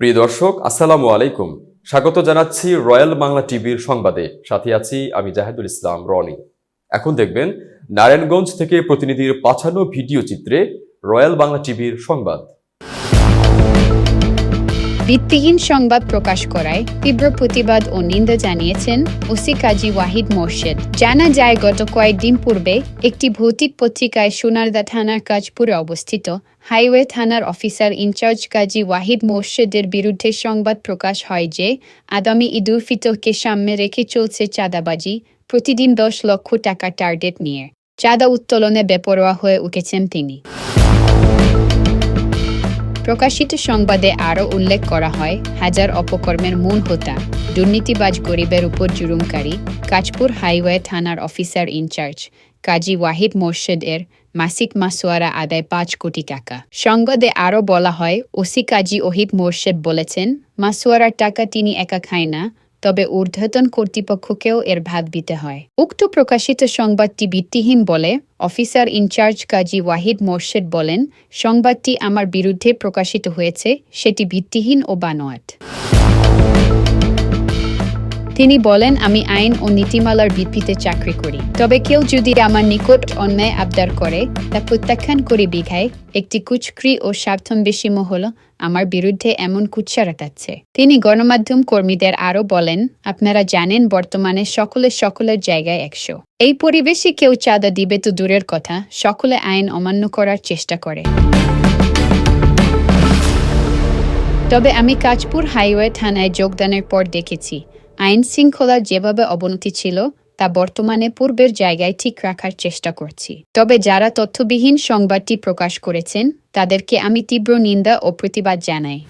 প্রিয় দর্শক, আসসালামু আলাইকুম। স্বাগত জানাচ্ছি রয়্যাল বাংলা টিভির সংবাদে। সাথে আছি আমি জাহেদুল ইসলাম, রনি। এখন দেখবেন, নারায়ণগঞ্জ থেকে প্রতিনিধির পাঠানো ভিডিও চিত্রে রয়্যাল বাংলা টিভির সংবাদ। ভিত্তিহীন সংবাদ প্রকাশ করায় তীব্র প্রতিবাদ ও নিন্দা জানিয়েছেন ওসি কাজী ওয়াহিদ মোর্শেদ। জানা যায়, গত কয়েকদিন পূর্বে একটি ভৌতিক পত্রিকায় সোনারদা থানার কাজপুরে অবস্থিত হাইওয়ে থানার officer in charge Kazi Wahid মোর্শেদের বিরুদ্ধে সংবাদ প্রকাশ হয় যে, আগামী ঈদুল ফিতরকে সামনে রেখে চলছে চাঁদাবাজি, প্রতিদিন দশ লক্ষ টাকা টার্গেট নিয়ে। চাঁদা উত্তোলনে বেপরোয়া হয়ে উঠেছেন তিনি। প্রকাশিত সংবাদে আরও উল্লেখ করা হয়, হাজার অপকর্মের মূল হোতা, দুর্নীতিবাজ গরিবের উপর জুরুমকারী কাজপুর হাইওয়ে থানার officer in charge, Kazi Wahid Morshed এর মাসিক মাসোয়ারা আদায় পাঁচ কোটি টাকা। সংবাদে আরও বলা হয়, ওসি কাজী ওহিদ মোর্শেদ বলেছেন মাসোয়ারার টাকা তিনি একা খায় না তবে ঊর্ধ্বতন কর্তৃপক্ষকেও এর ভাগ দিতে হয়। উক্ত প্রকাশিত সংবাদটি ভিত্তিহীন বলে officer in charge Kazi Wahid Morshed বলেন, সংবাদটি আমার বিরুদ্ধে প্রকাশিত হয়েছে, সেটি ভিত্তিহীন ও বানোয়াট। তিনি বলেন, আমি আইন ও নীতিমালার ভিত্তিতে চাকরি করি। তবে কেউ যদি আমার নিকট অন্যায় আবদার করে, তা প্রত্যাখ্যান করে বিঘায়, একটি কুচক্রি ও স্বার্থন্বেষী মহল আমার বিরুদ্ধে এমন কুচ্ছা রাতাচ্ছে তিনি গণমাধ্যম কর্মীদের আরও বলেন, আপনারা জানেন বর্তমানে সকলে সকলের জায়গায় একশো। এই পরিবেশে কেউ চাঁদা দিবে তো দূরের কথা, সকলে আইন অমান্য করার চেষ্টা করে। তবে আমি কাজপুর হাইওয়ে থানায় যোগদানের পর দেখেছি আইন শৃঙ্খলার যেভাবে অবনতি ছিল, তা বর্তমানে পূর্বের জায়গায় ঠিক রাখার চেষ্টা করছি। তবে যারা তথ্যবিহীন সংবাদটি প্রকাশ করেছেন, তাদেরকে আমি তীব্র নিন্দা ও প্রতিবাদ জানাই।